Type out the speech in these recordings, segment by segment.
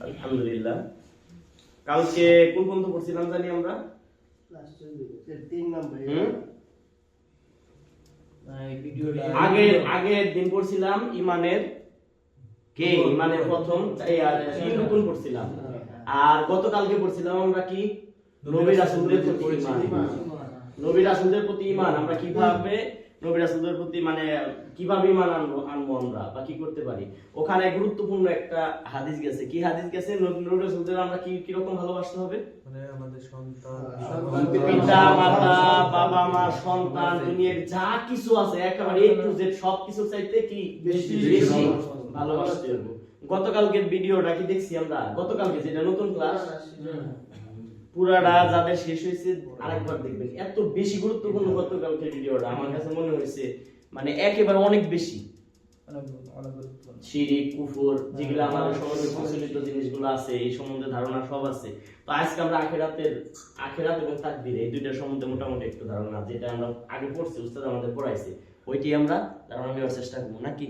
আলহামদুলিল্লাহ কালকে কোন পর্যন্ত পড়ছিলাম জানি আমরা? তিন নম্বর হুম? আগে আগের দিন পড়ছিলাম ইমানের। কে? ইমানের প্রথম। তিন পড়ছিলাম। আর গতকালকে পড়ছিলাম আমরা কি? নবী রাসূলদের প্রতি ঈমান। নবী রাসূলদের প্রতি ঈমান। আমরা কীভাবে নবী রাসূলদের প্রতি মানে কীভাবে ঈমান আনব আনব আমরা বা কি করতে পারি? ওখানে গুরুত্বপূর্ণ একটা হাদিস গেছে। কি হাদিস গেছে? নবী রাসূলদের আমরা কি কি রকম ভালোবাসতে হবে? মানে আমাদের সন্তান পিতা মাতা বাবা মা সন্তান দুনিয়ার যা কিছু আছে একেবারে এ টু জেড সব কিছু চাইতে কি বেশি বেশি ভালোবাসতে হবে? গতকালকের ভিডিওটা কি দেখছি আমরা? গতকালকে যেটা নতুন ক্লাস পুরাটা যাদের শেষ হয়েছে আরেকবার দেখবেন এত বেশি গুরুত্বপূর্ণ গতকালকের ভিডিওটা আমার কাছে মনে হয়েছে মানে একেবারে অনেক বেশি। শিরিক কুফর যেগুলো আমাদের সমাজে প্রচলিত জিনিসগুলো আছে এই সম্বন্ধে ধারণা সব আছে। তো আজকে আমরা আখেরাতের আখেরাত এবং তাকদির এই দুইটার সম্বন্ধে মোটামুটি একটু ধারণা যেটা আমরা আগে পড়ছি উস্তাদ আমাদের পড়াইছে। ওইটি আমরা ধারণা নেওয়ার চেষ্টা করব নাকি?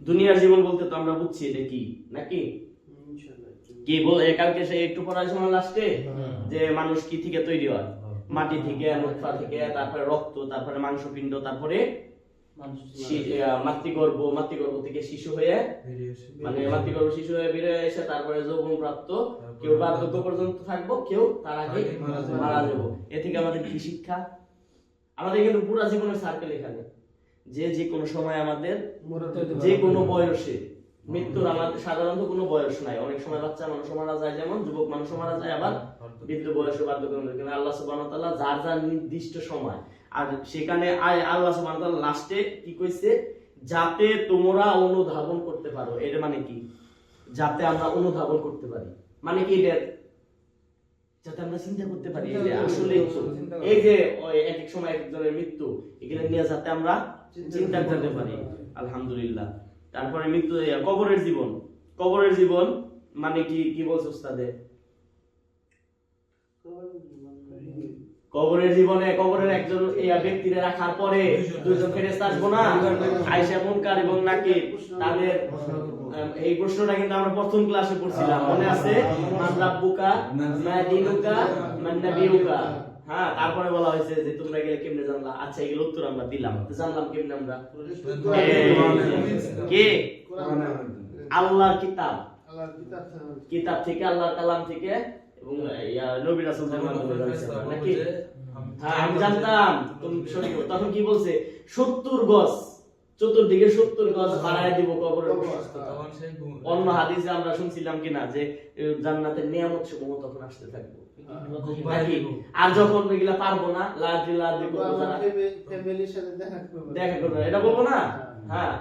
দুনিয়ার জীবন বলতে তো আমরা বুঝছি এটা কি নাকি? কি বল কালকে সে একটু পড়াশোনা লাস্টে যে মানুষ কি থেকে তৈরি হয়? মাটি থেকে নুৎফা থেকে তারপরে রক্ত তারপরে মাংসপিণ্ড তারপরে মাতৃগর্ভ মাতৃগর্ভ থেকে শিশু হয়ে মানে মাতৃগর্ভ শিশু হয়ে বেড়ে এসে তারপরে যৌবন প্রাপ্ত কেউ বার্ধক্য পর্যন্ত থাকব কেউ তার আগে মারা যাব। এ থেকে আমাদের কি শিক্ষা? আমাদের কিন্তু পুরো জীবনের সার্কেল এখানে। যে যে কোনো সময় আমাদের যে কোনো বয়সে মৃত্যুর আমাদের সাধারণত কোনো বয়স নাই। অনেক সময় বাচ্চা মানুষ মারা যায় যেমন যুবক মানুষ মারা যায় আবার বৃদ্ধ বয়সে বার্ধক্য কিন্তু আল্লাহ সুবহানাহু ওয়া তাআলা যার যার নির্দিষ্ট সময় আর সেখানে আয় আল্লাহ সুবহানাহু ওয়া তাআলা লাস্টে কি কইছে? যাতে তোমরা অনুধাবন করতে পারো। এর মানে কি? যাতে আমরা অনুধাবন করতে পারি। মানে কি এটার যাতে আমরা চিন্তা করতে পারি যে আসলে এই যে এক সময় একজনের মৃত্যু এগুলো নিয়ে যাতে আমরা চিন্তা করতে পারি। আলহামদুলিল্লাহ। তারপরে মৃত্যু কবরের জীবন। কবরের জীবন মানে কি কি বলছে উস্তাদে? কবরের জীবনে কবরের একজন এই রাখার পরে দুইজন ফেরেশতা আসব না? আয়েশা মুনকার এবং নাকির তাদের এই প্রশ্নটা কিন্তু আমরা প্রথম ক্লাসে পড়ছিলাম। মনে আছে? মান রাব্বুকা মা হ্যাঁ তারপরে বলা হয়েছে যে তোমরা গেলে কেমনে জানলা? আচ্ছা এগুলো উত্তর আমরা দিলাম। জানলাম কেমনে আমরা? কে? আল্লাহর কিতাব। কিতাব থেকে আল্লাহর কালাম থেকে এবং নবী নাকি? হ্যাঁ আমি জানতাম। তুমি তখন কি বলছে? সত্তর গজ। চতুর্দিকে সত্তর গজ বাড়ায় দিব তখন অন্য হাদিসে আমরা শুনছিলাম কিনা যে জান্নাতের নিয়ামত সমূহ তখন আসতে থাকব? আর যখন এগুলা পারব না লাদ্রি লাদ্রি করব যারা ফ্যামিলির সাথে দেখা করব দেখা করব এটা বলব না? হ্যাঁ।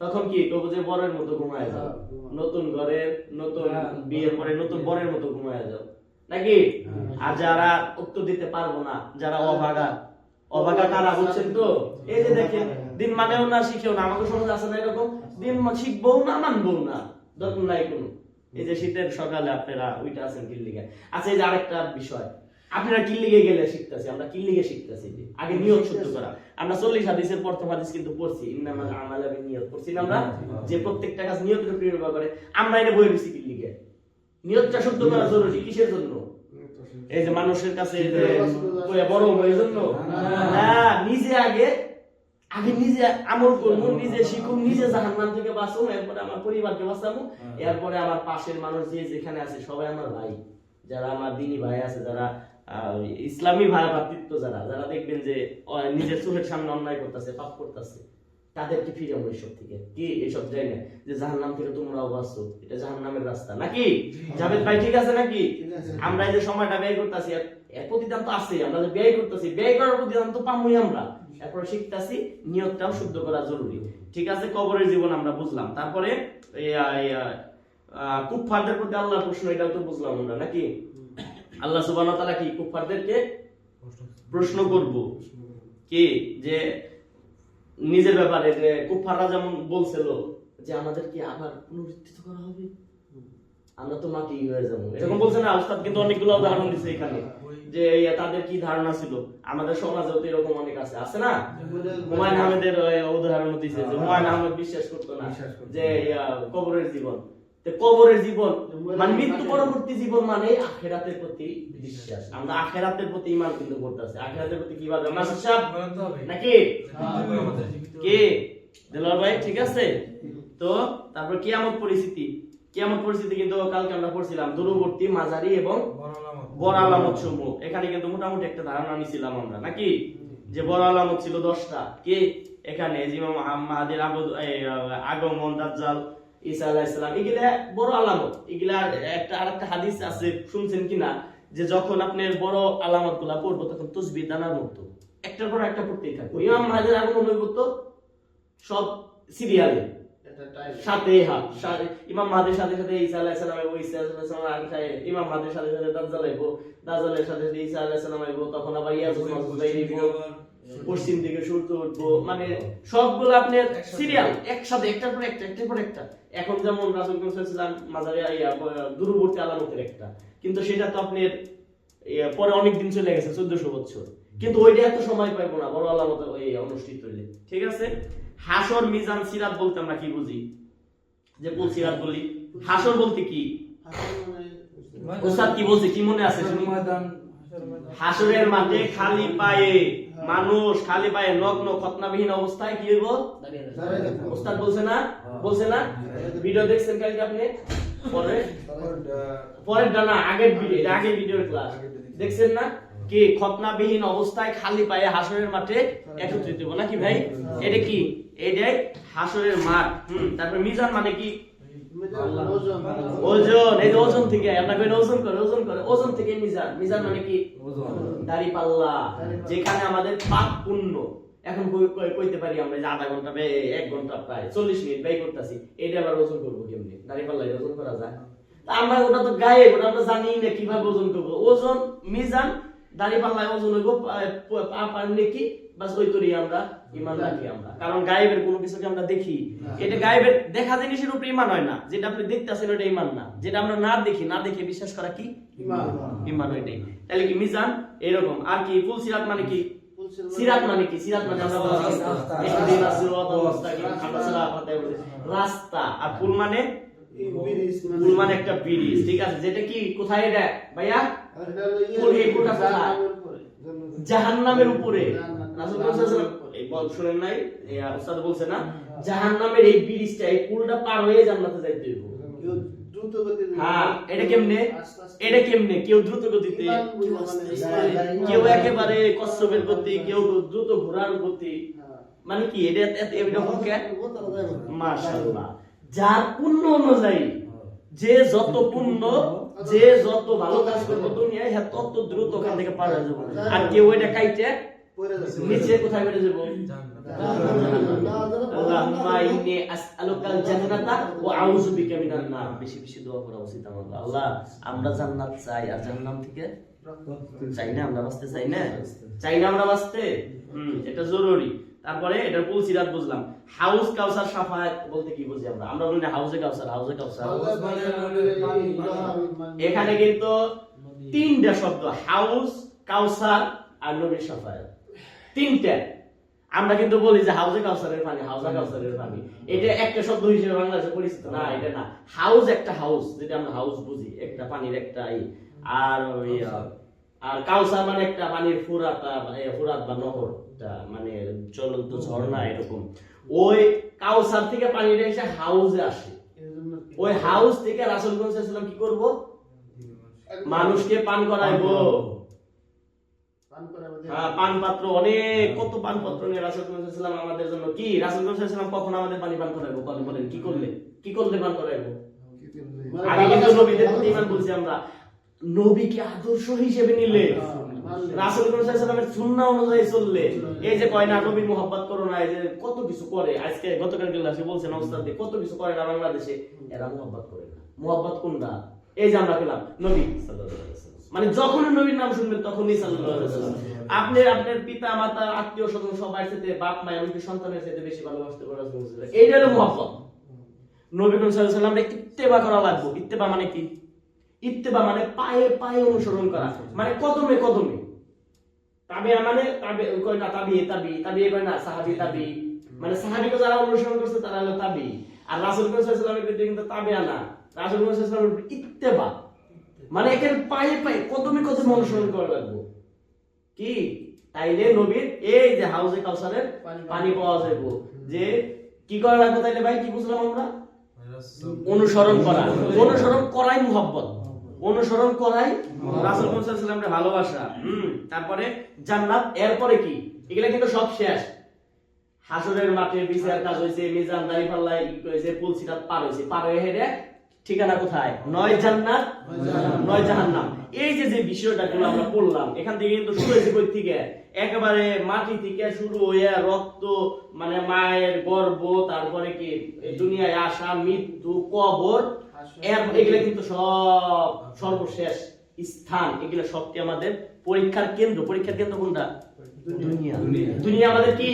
তখন কি কবো যে বরের মতো ঘুমায় যাও। নতুন ঘরের নতুন বিয়ের পরে নতুন বরের মতো ঘুমায় যাও। নাকি? আর যারা উত্তর দিতে পারব না যারা অভাগা। অভাগা কারা বুঝছেন তো? এই যে দেখেন দিন মানেও না শিখেও না। আমাকে সমাজ আছে না এরকম? দিন শিখব না মানবো না। দরকার নাই কোনো। এই যে শীতের সকালে আপনারা ওইটা আছেন কিল্লিগে। আচ্ছা এই যে আরেকটা বিষয়। আপনারা কিল্লিগে গেলে শিখতেছি আমরা কিল্লিগে শিখতেছি। যে আগে নিয়ত শুদ্ধ করা। আমরা চল্লিশ হাদিসের প্রথম হাদিস কিন্তু পড়ছি ইন্নামাল আমালা বিনিয়ত পড়ছি না আমরা? যে প্রত্যেকটা কাজ নিয়তের উপর নির্ভর করে। আমরা এটা বই রয়েছি কিল্লিগে। নিয়তটা শুদ্ধ করা জরুরি কিসের জন্য? এই যে মানুষের কাছে বড় এই জন্য? হ্যাঁ নিজে আগে আগে নিজে আমল করব নিজে শিখুম নিজে জাহান্নাম থেকে বাঁচুম এরপরে আমার পরিবারকে বাঁচাবো এরপরে আমার পাশের মানুষ যে যেখানে আছে সবাই আমার ভাই যারা আমার দিনী ভাই আছে যারা ইসলামী ভাই ভাতৃত্ব যারা যারা দেখবেন যে নিজের চোখের সামনে অন্যায় করতেছে পাপ করতেছে তাদেরকে ফিরে আমরা এসব থেকে। কি এসব যাই না? যে জাহান্নাম থেকে তোমরাও বাঁচো এটা জাহান্নামের রাস্তা। নাকি? জাভেদ ভাই ঠিক আছে নাকি? আমরা এই যে সময়টা ব্যয় করতেছি এর প্রতিদান তো আছে আমরা যে ব্যয় করতেছি ব্যয় করার প্রতিদান তো পামই আমরা। এরপরে শিখতেছি নিয়তটাও শুদ্ধ করা জরুরি। ঠিক আছে? কবরের জীবন আমরা বুঝলাম। তারপরে কুফফারদের প্রতি আল্লাহর প্রশ্ন, এটাও তো বুঝলাম আমরা, নাকি? আল্লাহ সুবহানাহু তাআলা কি কুফফারদেরকে প্রশ্ন করব? কি? যে নিজের ব্যাপারে যে কুফফাররা যেমন বলছিল যে আমাদের কি আবার পুনরুত্থিত করা হবে। আমরা তো মাটি হয়ে যাব। এরকম বলছে না উস্তাদ কিন্তু অনেকগুলো উদাহরণ দিছে এখানে। যে তাদের কি ধারণা ছিল? আমাদের সমাজেও তো এরকম অনেক আছে। আছে না? হুমায়ুন আহমেদের আহ, উদাহরণ দিছে যে হুমায়ুন আহমেদ বিশ্বাস করতো না যে কবরের জীবন। কবরের জীবন মানে মৃত্যু পরবর্তী জীবন মানে আখেরাতের প্রতি বিশ্বাস। আমরা আখেরাতের প্রতি ইমান কিন্তু করতেছি আখেরাতের প্রতি কি ভাবে নাসির সাহেব? নাকি? কে? দেলোয়ার ভাই ঠিক আছে? তো তারপর কিয়ামত পরিস্থিতি। কিয়ামত পরিস্থিতি কিন্তু কালকে আমরা পড়ছিলাম দূরবর্তী মাঝারি এবং বড় আলামত। সমূহ। এখানে কিন্তু মোটামুটি একটা ধারণা নিছিলাম আমরা নাকি? যে বড় আলামত ছিল দশটা। কি? এখানে মাহাদির আগমন দাজ্জাল ঈসা আলাইহিস সালাম এগুলা বড় আলামত। এগুলা একটা আরেকটা হাদিস আছে শুনছেন কিনা? যে যখন আপনার বড় আলামতগুলা পড়ব তখন তসবি দানার মতো। একটার পর একটা পড়তেই থাকব। ইমাম মাহাদির আগমন হইব তো সব সিরিয়ালে সাথে ইমাম সাথে সাথে ঈসা আলাইহিস সালাম ঈসা আলাইহিস সালাম আর খায়। ইমাম সাথে সাথে দাজ্জাল আইব। দাজ্জালের সাথে সাথে ঈসা আলাইহিস সালাম আইব। তখন আবার ইয়াজুজ মাজুজ আইব পশ্চিম দিকে সূর্য উঠবো মানে সবগুলো আপনার সিরিয়াল একসাথে একটার পর একটা একটার পর একটা। এখন যেমন রাসূল মাজারে ইয়া দূরবর্তী আলামতের একটা। কিন্তু সেটা তো আপনার ইয়া, পরে অনেক দিন চলে গেছে 1400 বছর। কিন্তু ওইটা এত সময় পাইবো না বড় আলামত ওই অনুষ্ঠিত হইলে। ঠিক আছে? হাসর মিজান সিরাত বলতে আমরা কি বুঝি? যে পুল সিরাত বলি? হাসর বলতে কি? কি বলছে? কি মনে আছে? হাসরের মাঠে খালি পায়ে মানুষ, খালি পায়ে নগ্ন, খতনাবিহীন অবস্থায় কি হইব? ওস্তাদ বলছে না? বলছে না? ভিডিও দেখছেন কালকে আপনি? পরে? পরের ডানা আগের ভিডিও আগের ভিডিওর ক্লাস দেখছেন না? কি খতনাবিহীন অবস্থায় খালি পায়ে হাসরের মাঠে একত্রিত হইব, নাকি ভাই? এটা কি? এটাই হাসরের মাঠ। হুম, তারপর মিজান মানে কি? ওজন। এই ওজন থেকে ওজন করে ওজন করে, ওজন থেকে মিজান। মিজান মানে কি? দাড়ি পাল্লা। যেখানে আমাদের পাপ পুণ্য। এখন কই- কই- কইতে পারি আমরা যে আধা ঘণ্টা এক ঘণ্টা প্রায় চল্লিশ মিনিট ব্যয় করতেছি। এটা আবার ওজন করব কেমনি? দাড়ি পাল্লা ওজন করা যায়। আমরা ওটা তো গায়ে ওটা আমরা জানি না কীভাবে ওজন করব। ওজন মিজান দাড়ি পাল্লায় ওজন হইব পা- পা পার নেকি বাস ওই করি আমরা ইমান রাখি আমরা। কারণ গায়েবের কোনো কিছুকে আমরা দেখি। এটা গায়েবের দেখা জিনিসের উপরে ইমান হয় না। যেটা আপনি দেখতেছেন ওটা ইমান না। যেটা আমরা না দেখি না দেখে বিশ্বাস করা কি? ইমান। ওইটাই। তাহলে কি মিজান? এরকম। আর কি? ফুল সিরাত মানে কি? সিরাত মানে কি? সিরাত মানে রাস্তা। আর ফুল মানে মানে একটা ব্রিজ ঠিক আছে? যেটা কি? কোথায় এটা? ভাইয়া? জাহান্নামের উপরে। রাসূল সাল্লাল্লাহু আলাইহি ওয়াসাল্লাম এই বল শুনেন নাই? উস্তাদ বলছে না? জাহান্নামের এই ব্রিজটা এই পুলটা পার হয়ে জান্নাতে যাইতে হইব। হ্যাঁ এটা কেমনে? এটা কেমনে? কেউ দ্রুত গতিতে কেউ একেবারে কচ্ছপের গতি কেউ দ্রুত ঘোড়ার গতি মানে কি? এটা মাশাআল্লাহ। যার পুণ্য অনুযায়ী যে যত পুণ্য যে যত ভালো কাজ করবে দুনিয়ায় হ্যাঁ তত দ্রুত ওখান থেকে পার হয়ে যাবে। আর কেউ এটা কাইটে নিচে কোথায় বেড়ে যাব? বেশি বেশি দোয়া করা উচিত আমাদের। আল্লাহ আমরা জান্নাত চাই। আর জাহান্নাম থেকে চাই না? আমরা বাঁচতে চাই না? চাই না আমরা বাঁচতে? এটা জরুরি। তারপরে এটা পুলসিরাত বুঝলাম। হাউস কাউসার সাফায়াত বলতে কি বুঝি আমরা? আমরা বলি হাউসে কাউসার হাউসে কাউসার এখানে কিন্তু তিনটা শব্দ হাউস কাউসার আর নবীর সাফায়াত। তিনটা। আমরা কিন্তু বলি যে হাউসে কাউসারের পানি হাউসে কাউসারের পানি। এটা একটা শব্দ হিসেবে বাংলাদেশে পরিচিত না এটা না। হাউস একটা হাউস যেটা আমরা হাউস বুঝি একটা পানির একটা আর ওই আর কাউসার মানে একটা পানির ফুরাত মানে ফুরাত বা নহর। একটা মানে চলন্ত ঝর্ণা এরকম। ওই কাউসার থেকে পানিটা এসে হাউসে আসে। ওই হাউস থেকে রাসুল সাল্লাম কি করব? মানুষকে পান করাইবো। হ্যাঁ, অনেক কত পানপাত্র নিয়ে রাসুল সাল্লাম আমাদের জন্য। কি সাল্লাম কখন আমাদের পানি পান করাইবো বলেন বলেন কি করলে? কি করলে পান করাইবো? আগে কিন্তু নবীদের প্রতি ইমান বলছি আমরা। নবীকে আদর্শ হিসেবে নিলে। রাসুল সাল্লামের সুন্নাহ অনুযায়ী চললে এই যে কয় না নবীর মোহাব্বত করো না এই যে কত কিছু করে আজকে গতকাল ক্লাসে বলছেন কত কিছু করে না বাংলাদেশে? এরা মোহাব্বত করে না। কোনটা? এই যে আমরা পেলাম নবী। মানে যখন নবীর নাম শুনবেন তখনই আপনি আপনার পিতা মাতা আত্মীয় স্বজন সবার সাথে বাপ মা এমনকি সন্তানের সাথে বেশি ভালোবাসতে পারেন এইটা হলো মোহাব্বত। নবী আলাইহি ইত্তেবা করা লাগবে। ইত্তেবা মানে কি? ইত্তেবা মানে পায়ে পায়ে অনুসরণ করা মানে কদমে কদমে। তাবিয়া মানে তাবি কয় না তাবি তাবি তাবি কয় না সাহাবি তাবি মানে সাহাবিকে যারা অনুসরণ করছে তারা হলো তাবি আর রাসূল সাল্লামের ক্ষেত্রে কিন্তু তাবিয়া না। রাসূল করিম সাল্লাল্লাহু আলাইহি সাল্লামের ইত্তেবা। মানে একের পায়ে পায়ে কদমে কদমে অনুসরণ করা লাগবে। কি? তাইলে নবীর এই যে হাউজে কাউসারের পানি পাওয়া যাবে যে কি করা লাগবে তাইলে ভাই কি বুঝলাম আমরা? অনুসরণ করা। অনুসরণ করাই মুহাব্বত। অনুসরণ করাই রাসূল সাল্লাল্লাহু ভালোবাসা। তারপরে জান্নাত এরপরে কি? এগুলা কিন্তু সব শেষ। হাসরের মাঠে বিচার কাজ হইছে মিজান দাড়ি পাল্লাই হইছে পুলসিরাত পার হইছে। পার হয়ে হেরে ঠিকানা কোথায়? নয় জান্নাত নয় জাহান্নাম। এই যে যে বিষয়টা গুলো আমরা পড়লাম এখান থেকে কিন্তু শুরু হয়েছে কই থেকে? একেবারে মাটি থেকে শুরু হয়ে রক্ত মানে মায়ের গর্ভ তারপরে কি? দুনিয়ায় আসা মৃত্যু কবর এগুলো কিন্তু সব সর্বশেষ স্থান। এগুলো সবটি আমাদের পরীক্ষার কেন্দ্র। পরীক্ষার কেন্দ্র কোনটা? দুনিয়া। দুনিয়া। দুনিয়া আমাদের কি?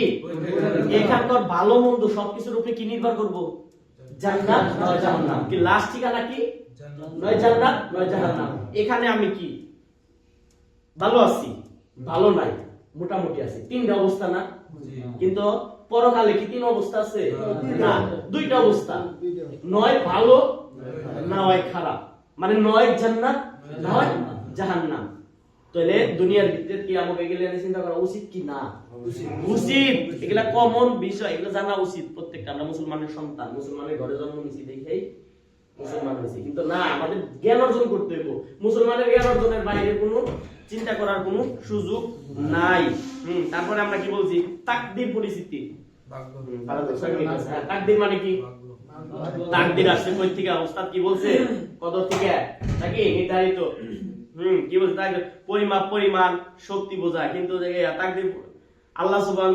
এখানকার ভালো মন্দ সবকিছুর উপরে কি নির্ভর করব? জান্নাত নয় জাহান্নাম। কি লাস্ট ঠিকানা কি? নয় জান্নাত নয় জাহান্নাম। এখানে আমি কি? ভালো আছি ভালো নাই মোটামুটি আছি। তিনটা অবস্থা না? কিন্তু পরকালে কি তিন অবস্থা আছে? না দুইটা অবস্থা। নয় ভালো না হয় খারাপ। মানে নয় জান্নাত নয় জাহান্নাম। তাহলে দুনিয়ার ভিতরে কি আমাকে এগুলো নিয়ে চিন্তা করা উচিত কি না? উচিত। এগুলা কমন বিষয় এগুলো জানা উচিত প্রত্যেকটা। আমরা মুসলমানের সন্তান মুসলমানের ঘরে জন্ম নিয়েছি দেখেই মুসলমান হয়েছি। কিন্তু না আমাদের জ্ঞান অর্জন করতে হইব। মুসলমানের জ্ঞান অর্জনের বাইরে কোনো চিন্তা করার কোনো সুযোগ নাই। হুম তারপরে আমরা কি বলছি? তাকদির পরিস্থিতি। হ্যাঁ, তাকদির মানে কি? তাকদির আসছে কি বলছে? কদর থেকে? নাকি? নির্ধারিত। কি বলছে? পরিমাপ, পরিমাণ, শক্তি কিন্তু আল্লাহ সুবহান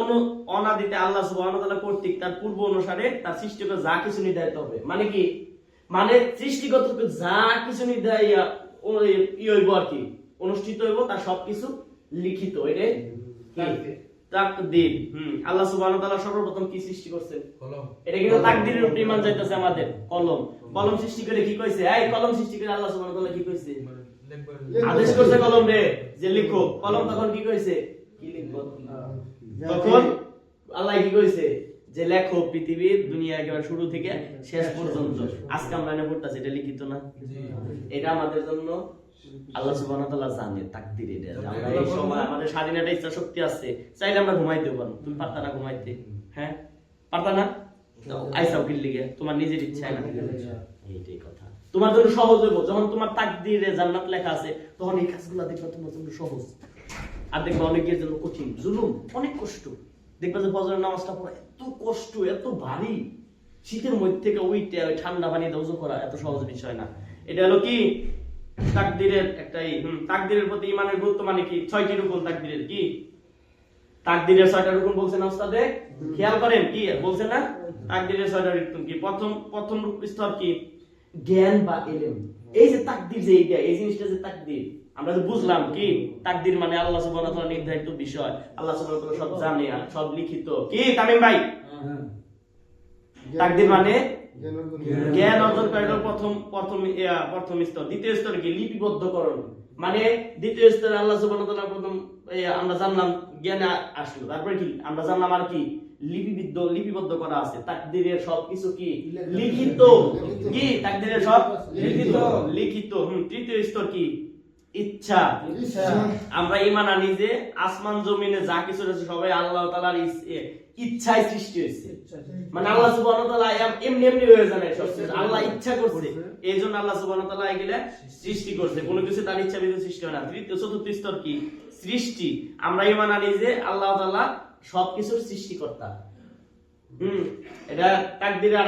অনু অনাদিতে আল্লাহ সুবহানাহু ওয়া তাআলা কর্তৃক তার পূর্ব অনুসারে তার সৃষ্টিকে যা কিছু নির্ধারিত হবে। মানে কি? মানে সৃষ্টিগত যা কিছু নির্ধারিত ই হইব আর কি। অনুষ্ঠিত হইব, তার সবকিছু লিখিত। এটা কি? তাকদির। হুম। আল্লাহ সুবহানাহু ওয়া তাআলা সর্বপ্রথম কি সৃষ্টি করছেন এটা কিন্তু তাকদিরের উপর ইমান যাইতেছে আমাদের কলম। কলম। সৃষ্টি করে কি কইছে? এই কলম সৃষ্টি করে আল্লাহ সুবহানাহু ওয়া তাআলা কি কইছে? আদেশ করছে কলম রে যে লিখো। কলম তখন কি কইছে? কি লিখব? তখন আল্লাহ কি কইছে? যে লেখো পৃথিবীর দুনিয়া একেবারে শুরু থেকে শেষ পর্যন্ত। আজকে আমরা এনে পড়তাছি এটা লিখিত না? এটা আমাদের জন্য আল্লাহ সুবহানাহু তাআলা জানে তাকদীর এটা আমরা এই সময় আমাদের স্বাধীনতা ইচ্ছা শক্তি আছে চাইলে আমরা ঘুমাইতে পারব। তুমি পারতা না ঘুমাইতে হ্যাঁ? পারতা না? আইসাও তোমার নিজের ইচ্ছা না এইটাই কথা। তোমার জন্য সহজ হইব যখন তোমার তাকদীরে জান্নাত লেখা আছে তখন এই কাজগুলো দেখবা তোমার জন্য সহজ। আর দেখবা অনেকের জন্য কঠিন জুলুম অনেক কষ্ট। দেখবা যে ফজরের নামাজটা পড়া এত কষ্ট এত ভারী। শীতের মধ্যে থেকে উইটে ওই ঠান্ডা পানি দৌজ করা এত সহজ বিষয় না। এটা হলো কি? তাকদিরের একটাই হুম তাকদিরের প্রতি ইমানের গুরুত্ব মানে কি? ছয়টি রুকুন তাকদিরের কি? তাকদিরের ছয়টা রুকুন বলছেন ওস্তাদে? খেয়াল করেন কি? বলছে না? তাকদিরের ছয়টা রুকুন কি? প্রথম প্রথম স্তর কি? জ্ঞান বা এলেম। এই যে তাকদির যে এইটা এই জিনিসটা যে তাকদির আমরা যে বুঝলাম কি? তাকদির মানে আল্লাহ সুবহানাহু ওয়া তাআলা নির্ধারিত বিষয়। আল্লাহ সুবহানাহু ওয়া তাআলা সব জানে আর সব লিখিত। কি তামিম ভাই? তাকদির মানে জ্ঞান অর্জন করার প্রথম প্রথম প্রথম স্তর। দ্বিতীয় স্তর কি লিপিবদ্ধকরণ। মানে দ্বিতীয় স্তরে আল্লাহ সুবহানাহু তাআলা প্রথম আমরা জানলাম জ্ঞানে আসলো। তারপরে কি? আমরা জানলাম আর কি? লিপিবদ্ধ লিপিবদ্ধ করা আছে। তাকদীরের সব কিছু কি? লিখিত। কি? তাকদিরের সব লিখিত। লিখিত। হুম তৃতীয় স্তর কি? ইচ্ছা। আমরা ইমান আনি যে আসমান জমিনে যা কিছু রয়েছে সবাই আল্লাহ এ, ইচ্ছায় সৃষ্টি হয়েছে। মানে আল্লাহ এমনি এমনি হয়ে যায় আল্লাহ ইচ্ছা করছে। এই জন্য আল্লাহ সুবহানাহু এগুলা সৃষ্টি করছে। কোনো কিছু তার ইচ্ছা বিরুদ্ধে সৃষ্টি হয় না। তৃতীয় চতুর্থ স্তর কি? সৃষ্টি। আমরা ইমান আনি যে আল্লাহ তাআলা সবকিছুর সৃষ্টিকর্তা। ইমানের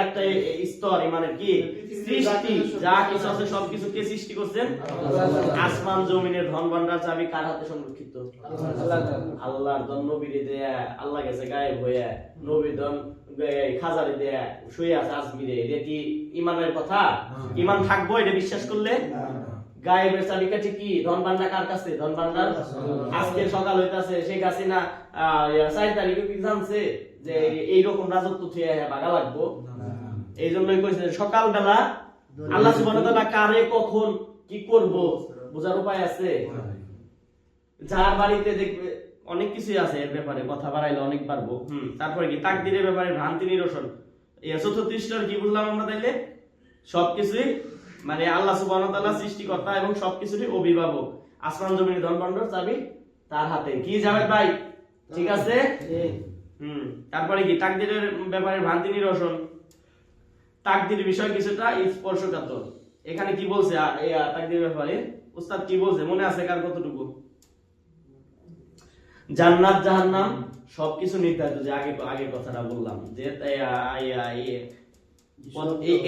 শুয়ে ইমানের কথা? ইমান থাকব, এটা বিশ্বাস করলে? গায়েবের চাবিকাঠি কি? ধন ভান্ডার কার কাছে? ধন ভান্ডার আজকে সকাল হইতাছে, শেখ হাসিনা চার তারিখে কি জানছে? যে এইরকম রাজত্ব থুয়ে বাগা লাগবো। এই জন্যই কইছে সকালবেলা আল্লাহ সুবহানাহু ওয়া তাআলা কারে কখন কি করব বোঝার উপায় আছে? যার বাড়িতে দেখবে অনেক কিছুই আছে এর ব্যাপারে কথা বাড়াইলে অনেক পারব। তারপরে কি? তাকদিরের ব্যাপারে ভ্রান্তি নিরসন। এই চতুর্থ কি বুঝলাম আমরা তাইলে? সবকিছুই মানে আল্লাহ সুবহানাহু ওয়া তাআলা সৃষ্টিকর্তা এবং সবকিছুরই অভিভাবক। আসমান জমিনের ধন চাবি তার হাতে। কি জাভেদ ভাই? ঠিক আছে? হুম। তারপরে কি? তাকদিরের ব্যাপারে ভ্রান্তি নিরসন। তাকদির বিষয় কিছুটা স্পর্শকাতর। এখানে কি বলছে? তাকদির ব্যাপারে? উস্তাদ কি বলছে? মনে আছে কার কতটুকু? জান্নাত, জাহান্নাম, সবকিছু নির্ধারিত যে আগে আগে কথাটা বললাম। যে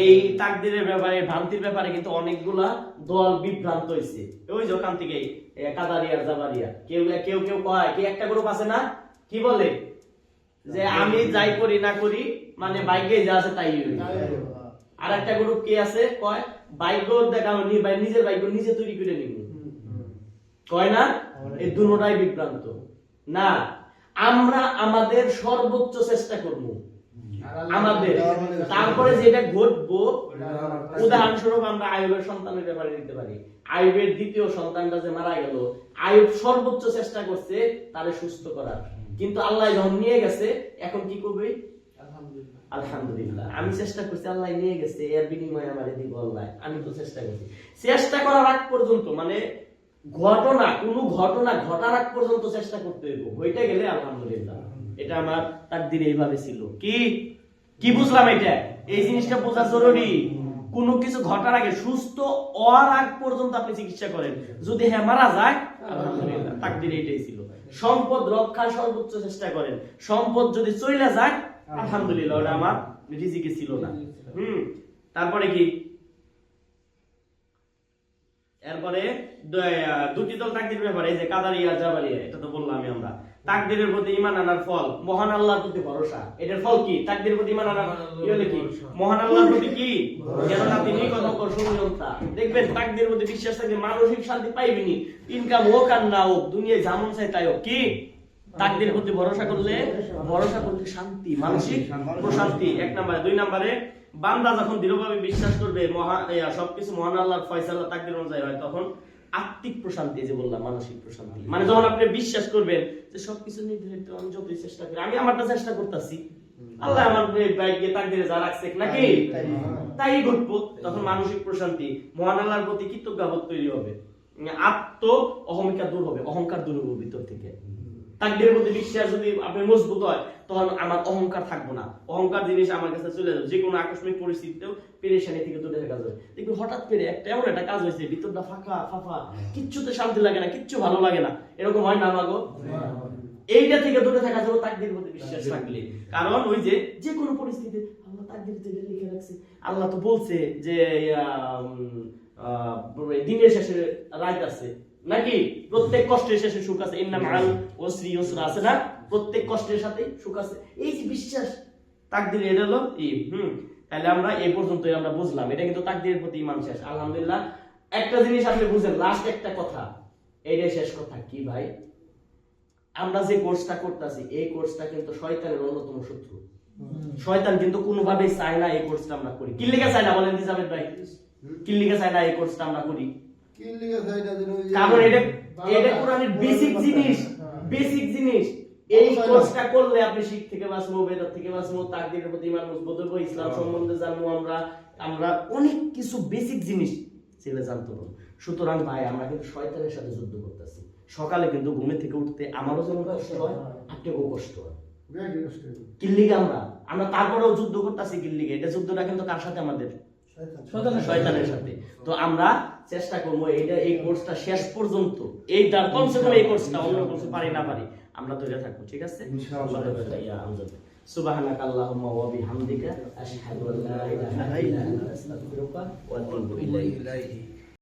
এই তাকদিরের ব্যাপারে, ভ্রান্তির ব্যাপারে কিন্তু অনেকগুলা দল বিভ্রান্ত হয়েছে ওই যে ওখান থেকে কাদারিয়া, জাবারিয়া। কেউ কেউ কেউ কয়, কি একটা গ্রুপ আছে না? কি বলে? যে আমি যাই করি না করি মানে বাইকে যা আছে তাই আর একটা গ্রুপ কি আছে কয় বাইক দেখা নি ভাই নিজের বাইক নিজে তৈরি করে নিব। কয় না এই দুটোটাই বিভ্রান্ত। না আমরা আমাদের সর্বোচ্চ চেষ্টা করব। আমাদের। তারপরে যেটা ঘটবো উদাহরণস্বরূপ আমরা আয়ুবের সন্তানের ব্যাপারে নিতে পারি। আয়ুবের দ্বিতীয় সন্তানটা যে মারা গেল আয়ুব সর্বোচ্চ চেষ্টা করছে তারে সুস্থ করার। কিন্তু আল্লাহ যখন নিয়ে গেছে এখন কি করবে? আলহামদুলিল্লাহ। আমি চেষ্টা করছি আল্লাহ নিয়ে গেছে এর বিনিময়ে আমারে দিব আল্লাহ। আমি তো চেষ্টা করছি। চেষ্টা করার আগ পর্যন্ত মানে ঘটনা কোন ঘটনা ঘটার আগ পর্যন্ত চেষ্টা করতে হইব। হইতে গেলে আলহামদুলিল্লাহ। এটা আমার তাকদিরে এইভাবে ছিল। কি? কি বুঝলাম এটা? এই জিনিসটা বোঝা জরুরি। কোনো কিছু ঘটার আগে সুস্থ হওয়ার আগ পর্যন্ত আপনি চিকিৎসা করেন। যদি হ্যাঁ মারা যায় আলহামদুলিল্লাহ। তাকদিরে এটাই ছিল। সম্পদ রক্ষা সর্বোচ্চ চেষ্টা করেন। সম্পদ যদি চইলা যায় আলহামদুলিল্লাহ ওটা আমার রিজিকে ছিল না। হুম তারপরে কি? এরপরে দুটি দল তাকদির ব্যাপারে এই যে কাদারিয়া জাবালিয়া এটা তো বললাম আমরা। তাকদিরের প্রতি ইমান আনার ফল। মহান আল্লাহর প্রতি ভরসা। এটার ফল কি? তাকদিরের প্রতি ইমান আনার কি হলে কি? মহান আল্লাহর প্রতি কি? কেননা তিনি কত কৌশলতা দেখবেন তাকদিরের প্রতি বিশ্বাস থাকলে মানসিক শান্তি পাইবেনি ইনকাম হোক আর না হোক দুনিয়ায় যেমন চাই তাই হোক। কি? তাকদিরের প্রতি ভরসা করলে ভরসা করলে শান্তি মানসিক প্রশান্তি। এক নম্বরে। দুই নম্বরে বান্দা যখন দৃঢ়ভাবে বিশ্বাস করবে মহা সবকিছু মহান আল্লাহর ফয়সালা তাকদির অনুযায়ী হয় তখন আত্মিক প্রশান্তি যে বললাম মানসিক প্রশান্তি। মানে যখন আপনি বিশ্বাস করবেন যে সবকিছু নির্ধারিত আমি যতই চেষ্টা করি আমি আমারটা চেষ্টা করতেছি। আল্লাহ আমার বাইকে তাকদিরে যা রাখছে নাকি? তাই ঘটবো। তখন মানসিক প্রশান্তি মহান আল্লাহর প্রতি কৃতজ্ঞাবোধ তৈরি হবে। আত্ম অহমিকা দূর হবে অহংকার দূর হবে ভিতর থেকে। তাকদিরের প্রতি বিশ্বাস যদি আপনি মজবুত হয়, তখন আমার অহংকার থাকব না। অহংকার জিনিস আমার কাছে চলে যাবে। যে কোনো আকস্মিক পরিস্থিতিতেও পেরেশানি থেকে দূরে থাকা যাবে দেখুন হঠাৎ করে একটা এমন একটা কাজ হয়েছে, ভিতরটা ফাঁকা ফাঁকা কিচ্ছুতে শান্তি লাগে না, কিচ্ছু ভালো লাগে না। এরকম হয় না মাগো এইটা থেকে দূরে থাকা যাবে তাকদির প্রতি বিশ্বাস থাকলে। কারণ ওই যে যে কোনো পরিস্থিতি, আল্লাহ তাকদির থেকে লিখে রাখছে। আল্লাহ তো বলছে যে দিনের শেষে রাত আছে। নাকি প্রত্যেক কষ্টের শেষে সুখ আছে? ইন্না মাল ওসরি ইউসরা, আছে না? প্রত্যেক কষ্টের সাথে সুখ আছে। এই যে বিশ্বাস, তাকদির এটা হলো ই হুম, তাহলে আমরা এই পর্যন্তই আমরা বুঝলাম। এটা কিন্তু তাকদিরের প্রতি ইমান শেষ। আলহামদুলিল্লাহ, একটা জিনিস আপনি বুঝেন লাস্ট একটা কথা। এইটাই শেষ কথা। কি ভাই? আমরা যে কোর্সটা করতেছি, এই কোর্সটা কিন্তু শয়তানের অন্যতম শত্রু। শয়তান কিন্তু কোনোভাবেই চায় না এই কোর্সটা আমরা করি। কি চায় না বলেন দিজাবেদ ভাই? কি চায় না এই কোর্সটা আমরা করি। কারণ এটা এটা কোরআনের বেসিক জিনিস বেসিক জিনিস। এই কোর্সটা করলে আপনি শিখ থেকে বাঁচবো বেদাত থেকে বাঁচবো তাকদিরের প্রতি ইমান মজবুত হব ইসলাম সম্বন্ধে জানব আমরা। আমরা অনেক কিছু বেসিক জিনিস ছেলে জানতে পারব। সুতরাং ভাই আমরা কিন্তু শয়তানের সাথে যুদ্ধ করতেছি। সকালে কিন্তু ঘুমে থেকে উঠতে আমারও যেমন কষ্ট হয় আপনাকেও কষ্ট হয়। কিল্লিগে আমরা। আমরা তারপরেও যুদ্ধ করতেছি কিল্লিগে এটা যুদ্ধটা কিন্তু কার সাথে আমাদের? শয়তানের সাথে। তো আমরা চেষ্টা করব এইটা এই কোর্সটা শেষ পর্যন্ত। এই এইটা কমসে কম এই কোর্সটা অন্য কোর্সে পারি না পারি আমরা ধরে থাকব ঠিক আছে? سبحانك اللهم وبحمدك أشهد أن لا إله إلا أنت أستغفرك وأتوب আতুবু ইলাইক।